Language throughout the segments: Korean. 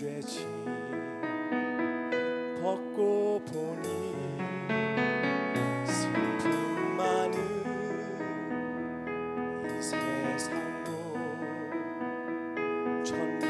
되지. 벗고 보니 슬픔만은 이 세상도 전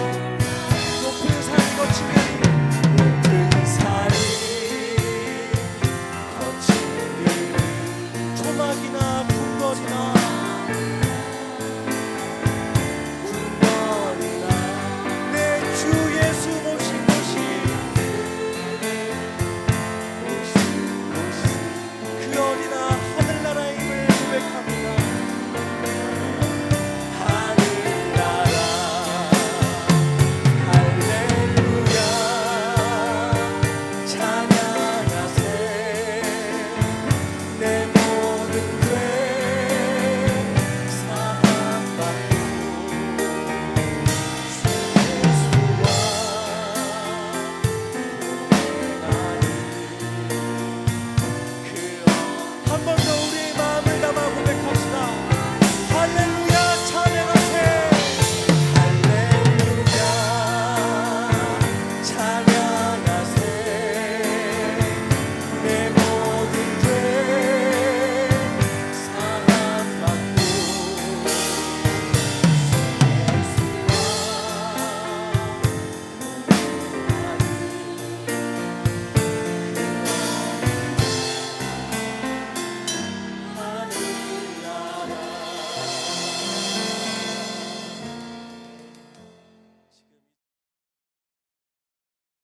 remember.